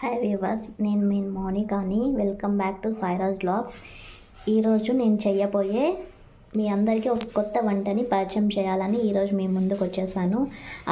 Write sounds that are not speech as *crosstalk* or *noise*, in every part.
Hi viewers నేను మీ మోనికాని welcome back to Sairaj blogs ఈరోజు నేను చేయబోయే మీ అందరికీ ఒక కొత్త వంటని పరిచయం చేయాలని ఈరోజు మీ ముందుకు వచ్చేసాను.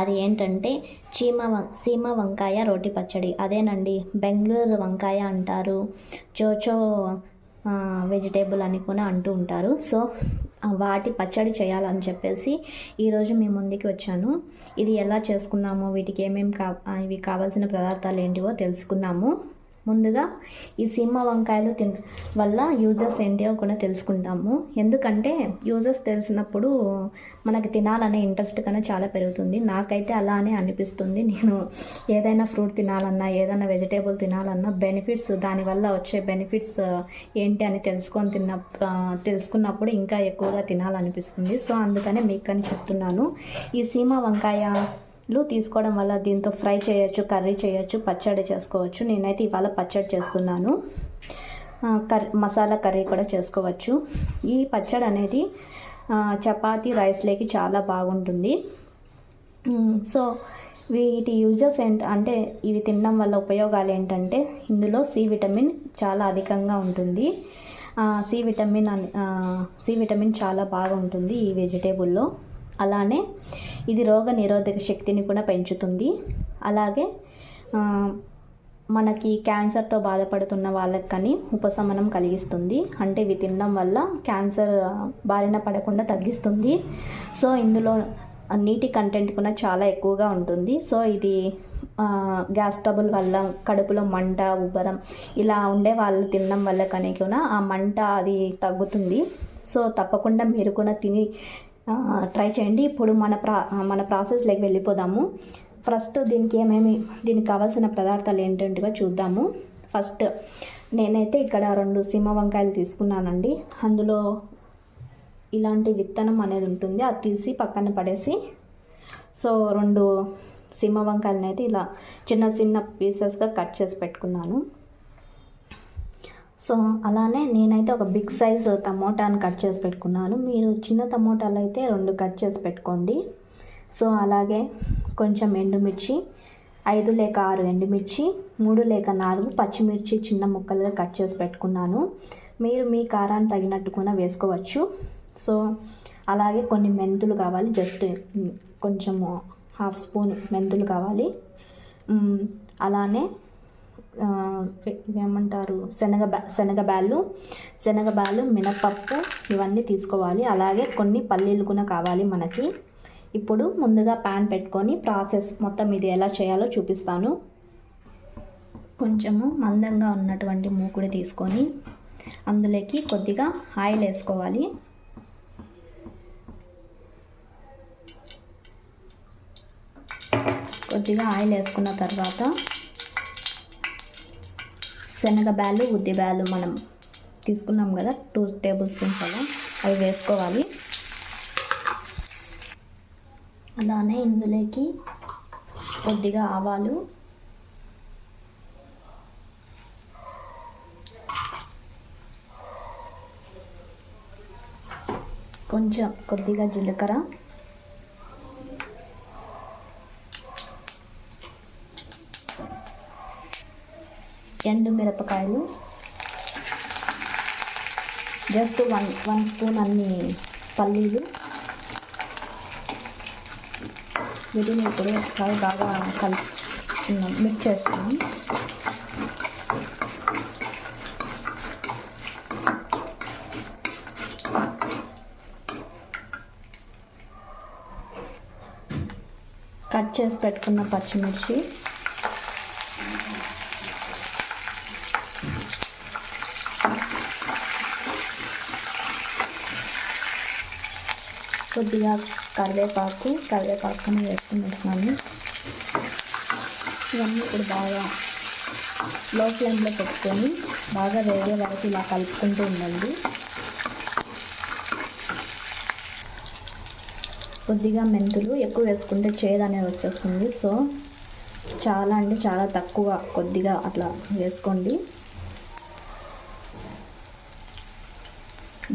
అది ఏంటంటే చీమ వం సీమ వంకాయ రోటి పచ్చడి. అదేనండి బెంగళూరు వంకాయ అంటారు చోచో వెజిటేబుల్ అని కూడా అంటూ ఉంటారు. సో వాటి పచ్చడి చేయాలని చెప్పేసి ఈరోజు మీ ముందుకి వచ్చాను. ఇది ఎలా చేసుకుందామో వీటికి ఏమేమి కా ఇవి కావాల్సిన పదార్థాలు ఏంటివో తెలుసుకుందాము. ముందుగా ఈ సీమ వంకాయలు తిన వల్ల యూజెస్ ఏంటివో కూడా తెలుసుకుంటాము. ఎందుకంటే యూజెస్ తెలిసినప్పుడు మనకి తినాలనే ఇంట్రెస్ట్ కన్నా చాలా పెరుగుతుంది. నాకైతే అలానే అనిపిస్తుంది. నేను ఏదైనా ఫ్రూట్ తినాలన్నా ఏదైనా వెజిటేబుల్ తినాలన్నా బెనిఫిట్స్ దానివల్ల వచ్చే బెనిఫిట్స్ ఏంటి అని తెలుసుకొని తిన్న తెలుసుకున్నప్పుడు ఇంకా ఎక్కువగా తినాలనిపిస్తుంది. సో అందుకనే మీకు అని చెప్తున్నాను. ఈ సీమ వంకాయ లు తీసుకోవడం వల్ల దీంతో ఫ్రై చేయొచ్చు కర్రీ చేయొచ్చు పచ్చడి చేసుకోవచ్చు. నేనైతే ఇవాళ పచ్చడి చేసుకున్నాను. కర్రీ మసాలా కర్రీ కూడా చేసుకోవచ్చు. ఈ పచ్చడి అనేది చపాతి రైస్లోకి చాలా బాగుంటుంది. సో వీటి యూజెస్ ఏంటి అంటే ఇవి తినడం వల్ల ఉపయోగాలు ఏంటంటే ఇందులో సి విటమిన్ చాలా అధికంగా ఉంటుంది. సి విటమిన్ సి విటమిన్ చాలా బాగా ఉంటుంది ఈ వెజిటేబుల్లో. అలానే ఇది రోగ నిరోధక శక్తిని కూడా పెంచుతుంది. అలాగే మనకి క్యాన్సర్తో బాధపడుతున్న వాళ్ళకి కానీ ఉపశమనం కలిగిస్తుంది. అంటే ఇవి తినడం వల్ల క్యాన్సర్ బారిన పడకుండా తగ్గిస్తుంది. సో ఇందులో నీటి కంటెంట్ కూడా చాలా ఎక్కువగా ఉంటుంది. సో ఇది గ్యాస్ ట్రబుల్ వల్ల కడుపులో మంట ఉబ్బరం ఇలా ఉండే వాళ్ళు తినడం వల్ల కానీ కూడా ఆ మంట అది తగ్గుతుంది. సో తప్పకుండా మీరు కూడా తిని ట్రై చేయండి. ఇప్పుడు మన ప్రా మన ప్రాసెస్లోకి వెళ్ళిపోదాము. ఫస్ట్ దీనికి ఏమేమి దీనికి కావాల్సిన పదార్థాలు ఏంటంటివో చూద్దాము. ఫస్ట్ నేనైతే ఇక్కడ రెండు సీమ వంకాయలు తీసుకున్నానండి. అందులో ఇలాంటి విత్తనం అనేది ఉంటుంది. అది తీసి పక్కన పడేసి సో రెండు సీమ వంకాయలని అయితే ఇలా చిన్న చిన్న పీసెస్గా కట్ చేసి పెట్టుకున్నాను. సో అలానే నేనైతే ఒక బిగ్ సైజ్ టమోటాని కట్ చేసి పెట్టుకున్నాను. మీరు చిన్న టమోటాలు అయితే రెండు కట్ చేసి పెట్టుకోండి. సో అలాగే కొంచెం ఎండుమిర్చి ఐదు లేక ఆరు ఎండుమిర్చి మూడు లేక నాలుగు పచ్చిమిర్చి చిన్న ముక్కలుగా కట్ చేసి పెట్టుకున్నాను. మీరు మీ కారాన్ని తగినట్టు కూడా వేసుకోవచ్చు. సో అలాగే కొన్ని మెంతులు కావాలి జస్ట్ కొంచెము హాఫ్ స్పూన్ మెంతులు కావాలి. అలానే ఏమంటారు? శనగ శనగబ్యాళ్ళు శనగ బ్యాళ్ళు శనగ బ్యాళ్ళు మినపప్పు ఇవన్నీ తీసుకోవాలి. అలాగే కొన్ని పల్లీలు కూడా కావాలి మనకి. ఇప్పుడు ముందుగా ప్యాన్ పెట్టుకొని ప్రాసెస్ మొత్తం ఇది ఎలా చేయాలో చూపిస్తాను. కొంచెము మందంగా ఉన్నటువంటి మూకుడు తీసుకొని అందులోకి కొద్దిగా ఆయిల్ వేసుకోవాలి. కొద్దిగా ఆయిల్ వేసుకున్న తర్వాత శనగ బ్యాళ్ళు ఉద్ది బ్యాలు మనం తీసుకున్నాం కదా టూ టేబుల్ స్పూన్స్ అలా. అవి వేసుకోవాలి. అలానే ఇందులోకి కొద్దిగా ఆవాలు. కొంచెం కొద్దిగా జీలకర్ర. ఎండు మిరపకాయలు. జస్ట్ వన్ వన్ స్పూన్ అన్ని పల్లీలు. వీటిని ఇప్పుడు ఒకసారి బాగా కలిపి మిక్స్ చేస్తున్నాం కట్ చేసి పెట్టుకున్న పచ్చిమిర్చి. కొద్దిగా కరివేపాకు కరివేపాకుని వేసుకుని ఇవన్నీ ఇప్పుడు బాగా లో ఫ్లేమ్లో పెట్టుకొని బాగా వేగే వరకు ఇలా కలుపుకుంటూ ఉండండి. కొద్దిగా మెంతులు ఎక్కువ వేసుకుంటే చేదు అనేది వచ్చేస్తుంది. సో చాలా అంటే చాలా తక్కువ కొద్దిగా అట్లా వేసుకోండి.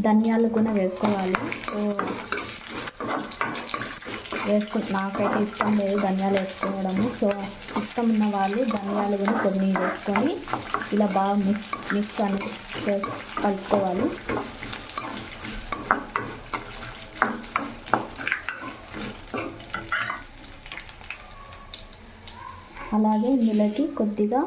ధనియాలు కూడా వేసుకోవాలి. సో వేసుకు నాకైతే ఇష్టం లేదు ధనియాలు వేసుకోవడము. సో ఇష్టం ఉన్న వాళ్ళు ధనియాలు కూడా కొన్ని వేసుకొని ఇలా బాగా మిక్స్ మిక్స్ అని కలుపుకోవాలి. అలాగే ఇందులోకి కొద్దిగా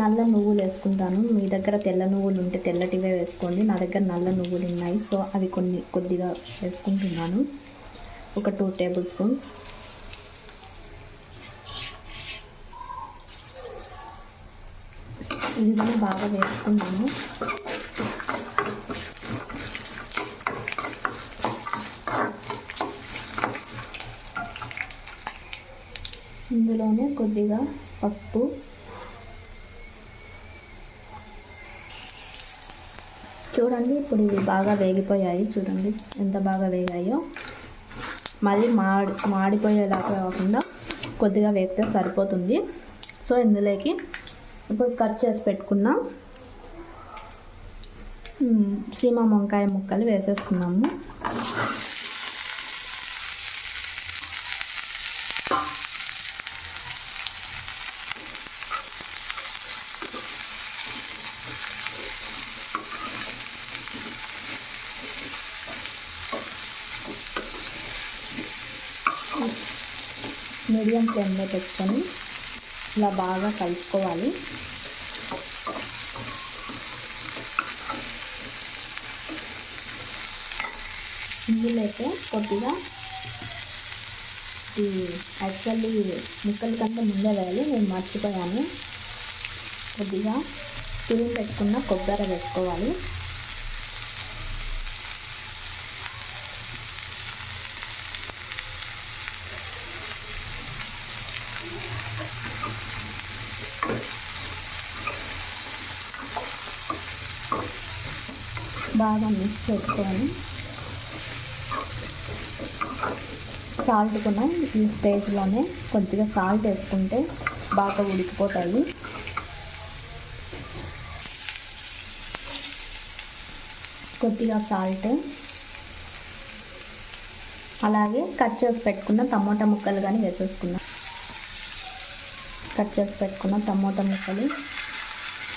నల్ల నువ్వులు వేసుకుంటాను. మీ దగ్గర తెల్ల నువ్వులు ఉంటే తెల్లటివే వేసుకోండి. నా దగ్గర నల్ల నువ్వులు ఉన్నాయి. సో అవి కొన్ని కొద్దిగా వేసుకుంటున్నాను. ఒక టూ టేబుల్ స్పూన్స్. ఇందులో బాగా వేసుకున్నాము ఇందులోనే కొద్దిగా పసుపు. చూడండి ఇప్పుడు ఇవి బాగా వేగిపోయాయి. చూడండి ఎంత బాగా వేగాయో. మళ్ళీ మాడి మాడిపోయేలాగా కాకుండా కొద్దిగా వేస్తే సరిపోతుంది. సో ఇందులోకి ఇప్పుడు కట్ చేసి పెట్టుకున్న సీమ వంకాయ ముక్కలు వేసేసుకున్నాము. మీడియం ఫ్లేమ్లో పెట్టుకొని ఇలా బాగా కలుపుకోవాలి. ఇందులోకి కొద్దిగా ఈ యాక్చువల్లీ ముక్కల కంటే ముందే వేయాలి నేను మర్చిపోయాను. కొద్దిగా తురిమి పెట్టుకున్న కొబ్బరి పెట్టుకోవాలి బాగా మిక్స్ చేసుకొని సాల్ట్ కూడా ఈ స్టేజ్లోనే కొద్దిగా సాల్ట్ వేసుకుంటే బాగా ఉడికిపోతాయి. కొద్దిగా సాల్ట్ అలాగే కట్ చేసి పెట్టుకున్న టమోటా ముక్కలు కానీ వేసేసుకున్నాం. కట్ చేసి పెట్టుకున్న టమోటా ముక్కలు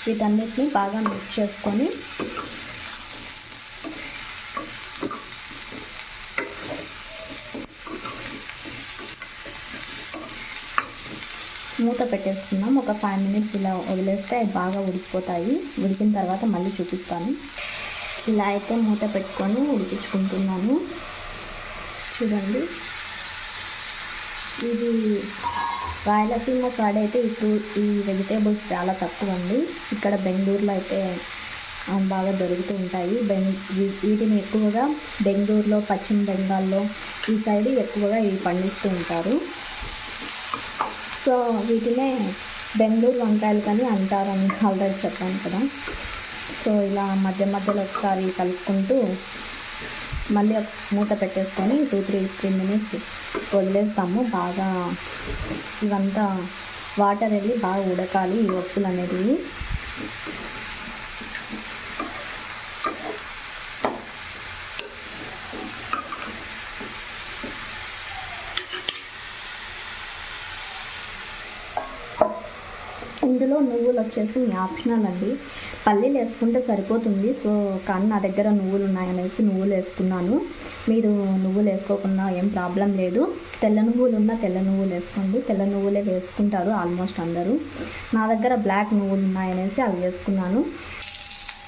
వీటన్నిటిని బాగా మిక్స్ చేసుకొని మూత పెట్టేస్తున్నాం. ఒక ఫైవ్ మినిట్స్ ఇలా వదిలేస్తే అవి బాగా ఉడికిపోతాయి. ఉడికిన తర్వాత మళ్ళీ చూపిస్తాను. ఇలా అయితే మూత పెట్టుకొని ఉడికించుకుంటున్నాను. చూడండి. ఇది రాయలసీమ సైడ్ అయితే ఇప్పుడు ఈ వెజిటేబుల్స్ చాలా తక్కువ అండి ఇక్కడ బెంగళూరులో అయితే బాగా దొరుకుతూ ఉంటాయి. బెంగ్ వీటిని ఎక్కువగా బెంగళూరులో పశ్చిమ బెంగాల్లో ఈ సైడ్ ఎక్కువగా ఇవి పండిస్తూ ఉంటారు. సో వీటినే బెంగళూరు వంకాయలు కానీ అంటారని ఆల్రెడీ చెప్పాను కదా. సో ఇలా మధ్య మధ్యలో ఒకసారి కలుపుకుంటూ మళ్ళీ ఒక మూత పెట్టేసుకొని టూ త్రీ త్రీ మినిట్స్ వదిలేస్తాము. బాగా ఇవంతా వాటర్ వెళ్ళి బాగా ఉడకాలి ఈ ఒప్పులు అనేటివి. ఇందులో నువ్వులు వచ్చేసి ఆప్షనల్ అండి. పల్లీలు వేసుకుంటే సరిపోతుంది. సో కానీ నా దగ్గర నువ్వులు ఉన్నాయనేసి నువ్వులు వేసుకున్నాను. మీరు నువ్వులు వేసుకోకుండా ఏం ప్రాబ్లం లేదు. తెల్ల నువ్వులు ఉన్న తెల్ల నువ్వులు వేసుకోండి. తెల్ల నువ్వులే వేసుకుంటారు ఆల్మోస్ట్ అందరూ. నా దగ్గర బ్లాక్ నువ్వులు ఉన్నాయనేసి అవి వేసుకున్నాను.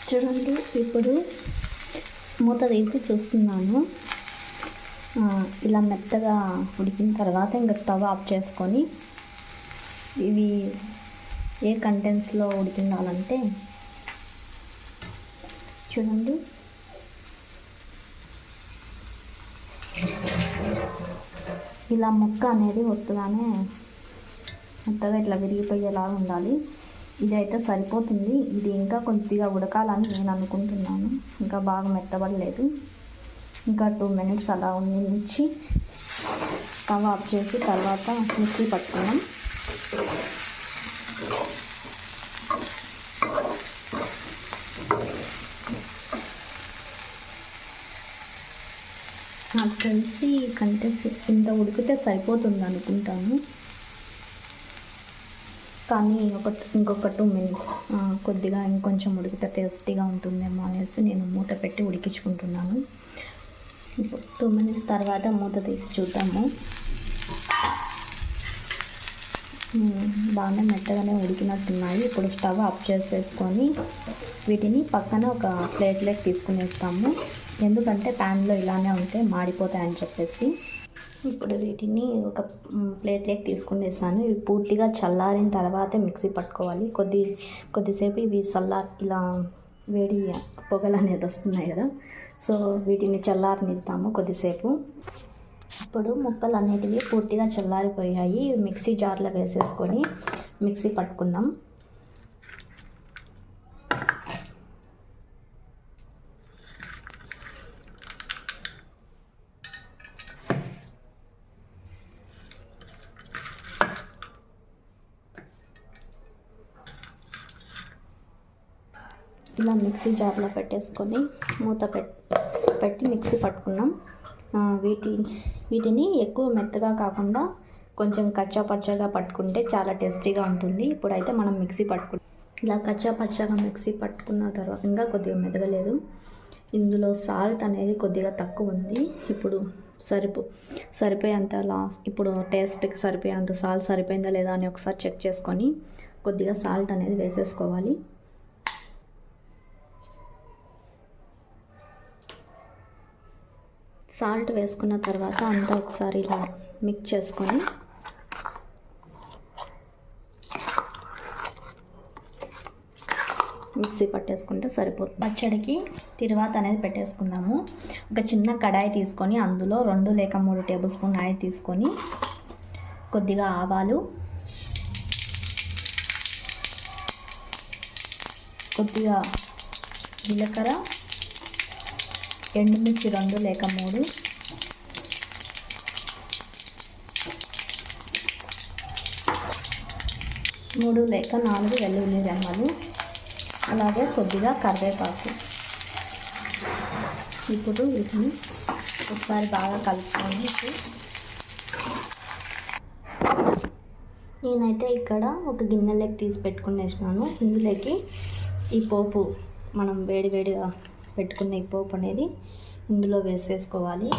చూడండి ఇప్పుడు మూత తీసి చూస్తున్నాను. ఇలా మెత్తగా ఉడికిన తర్వాత ఇంకా స్టవ్ ఆఫ్ చేసుకొని ఇవి ఏ కంటెంట్స్లో ఉడికిండాలంటే చూడండి. ఇలా ముక్క అనేది ఒత్తుగానే మొత్తగా ఇట్లా విరిగిపోయేలాగా ఉండాలి. ఇదైతే సరిపోతుంది. ఇది ఇంకా కొద్దిగా ఉడకాలని నేను అనుకుంటున్నాను. ఇంకా బాగా మెత్తబడలేదు. ఇంకా టూ మినిట్స్ అలా ఉంచి స్టవ్ ఆఫ్ చేసి తర్వాత మిక్సీ పట్టుకున్నాం నాకు తెలిసి కంటే ఇంత ఉడికితే సరిపోతుంది అనుకుంటాను. కానీ ఒక ఇంకొక టూ మినిట్స్ కొద్దిగా ఇంకొంచెం ఉడికితే టేస్టీగా ఉంటుందేమో అనేసి నేను మూత పెట్టి ఉడికించుకుంటున్నాను. టూ మినిట్స్ తర్వాత మూత తీసి చూద్దాము. బాగానే మెత్తగానే ఉడికినట్టున్నాయి. ఇప్పుడు స్టవ్ ఆఫ్ చేసేసుకొని వీటిని పక్కన ఒక ప్లేట్లోకి తీసుకునేస్తాము. ఎందుకంటే ప్యాన్లో ఇలానే ఉంటే మాడిపోతాయని చెప్పేసి. ఇప్పుడు వీటిని ఒక మ్, ప్లేట్లోకి తీసుకునేసాను. ఇవి పూర్తిగా చల్లారిన తర్వాతే మిక్సీ పట్టుకోవాలి. కొద్ది కొద్దిసేపు ఇవి చల్లారి ఇలా వేడి పొగలు అనేది వస్తున్నాయి కదా. సో వీటిని చల్లారనిద్దాము కొద్దిసేపు. ఇప్పుడు ముక్కలు అనేటివి పూర్తిగా చల్లారిపోయాయి. మిక్సీ జార్లో వేసేసుకొని మిక్సీ పట్టుకుందాం. ఇలా మిక్సీ జార్లో పెట్టేసుకొని మూత పెట్టి మిక్సీ పట్టుకున్నాం వీటి వీటిని ఎక్కువ మెత్తగా కాకుండా కొంచెం కచ్చా పచ్చగా పట్టుకుంటే చాలా టేస్టీగా ఉంటుంది. ఇప్పుడైతే మనం మిక్సీ పట్టుకు ఇలా కచ్చా పచ్చగా మిక్సీ పట్టుకున్న తర్వాత ఇంకా కొద్దిగా మెదగలేదు. ఇందులో సాల్ట్ అనేది కొద్దిగా తక్కువ ఉంది. ఇప్పుడు సరిపో సరిపోయేంత లాస్ ఇప్పుడు టేస్ట్కి సరిపోయేంత సాల్ట్ సరిపోయిందా లేదా అని ఒకసారి చెక్ చేసుకొని కొద్దిగా సాల్ట్ అనేది వేసేసుకోవాలి. సాల్ట్ వేసుకున్న తర్వాత అంతా ఒకసారి ఇలా మిక్స్ చేసుకొని మిక్సీ పట్టేసుకుంటే సరిపోతుంది. పచ్చడికి తిరువాత అనేది పెట్టేసుకుందాము. ఒక చిన్న కడాయి తీసుకొని అందులో రెండు లేక మూడు టేబుల్ స్పూన్ ఆయిల్ తీసుకొని కొద్దిగా ఆవాలు కొద్దిగా జీలకర్ర ఎండుమిర్చి రెండు లేక మూడు. మూడు లేక నాలుగు వెల్లుల్లి రెమ్మలు. అలాగే కొద్దిగా కరివేపాకు. ఇప్పుడు వీటిని ఒకసారి బాగా కలుపుకొని నేనైతే ఇక్కడ ఒక గిన్నెలోకి తీసి పెట్టుకునేసినాను. ఇందులోకి ఈ పోపు మనం వేడి వేడిగా పెట్టుకున్న ఈ పోపు అనేది ఇందులో వేసేసుకోవాలి.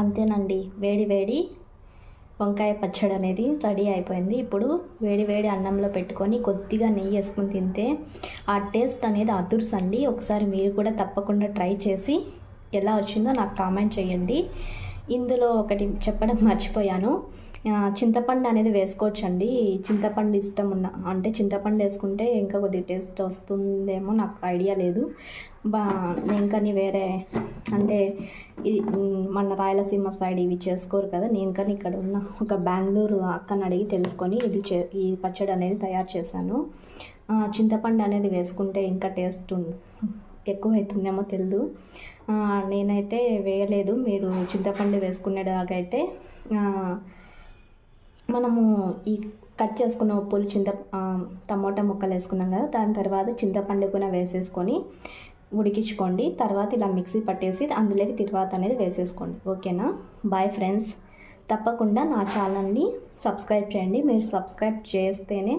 అంతేనండి వేడి వేడి వంకాయ పచ్చడి అనేది రెడీ అయిపోయింది. ఇప్పుడు వేడి వేడి అన్నంలో పెట్టుకొని కొద్దిగా నెయ్యి వేసుకొని తింటే ఆ టేస్ట్ అనేది అదుర్సండి. ఒకసారి మీరు కూడా తప్పకుండా ట్రై చేసి ఎలా వచ్చిందో నాకు కామెంట్ చేయండి. ఇందులో ఒకటి చెప్పడం మర్చిపోయాను. చింతపండు అనేది వేసుకోవచ్చండి. చింతపండు ఇష్టం ఉన్న అంటే చింతపండు వేసుకుంటే ఇంకా కొద్దిగా టేస్ట్ వస్తుందేమో నాకు ఐడియా లేదు. బా నేను కానీ వేరే అంటే మన రాయలసీమ సైడ్ ఇవి చేసుకోరు కదా నేను కానీ ఇక్కడ ఉన్న ఒక బెంగళూరు అక్కని అడిగి తెలుసుకొని ఇది చే ఈ పచ్చడి అనేది తయారు చేశాను. చింతపండు అనేది వేసుకుంటే ఇంకా టేస్ట్ ఎక్కువ అవుతుందేమో తెలియదు నేనైతే వేయలేదు. మీరు చింతపండు వేసుకునేలాగైతే మనము ఈ కట్ చేసుకున్న ఉప్పులు చింత టమోటా ముక్కలు వేసుకున్నాం కదా దాని తర్వాత చింతపండు కూడా వేసేసుకొని ఉడికించుకోండి. తర్వాత ఇలా మిక్సీ పట్టేసి అందులోకి తిరువాత అనేది వేసేసుకోండి. ఓకేనా? బాయ్ ఫ్రెండ్స్ తప్పకుండా నా ఛానల్ని సబ్స్క్రైబ్ చేయండి. మీరు సబ్స్క్రైబ్ చేస్తేనే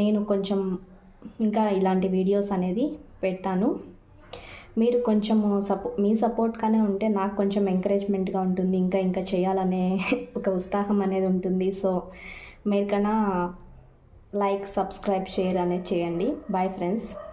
నేను కొంచెం ఇంకా ఇలాంటి వీడియోస్ అనేది పెడతాను. మీరు కొంచెం సపో మీ సపోర్ట్గానే ఉంటే నాకు కొంచెం ఎంకరేజ్మెంట్గా ఉంటుంది ఇంకా ఇంకా చేయాలనే *laughs* ఒక ఉత్సాహం అనేది ఉంటుంది. సో మీరు కన్నా లైక్ సబ్స్క్రైబ్ షేర్ అనేది చేయండి. Bye friends.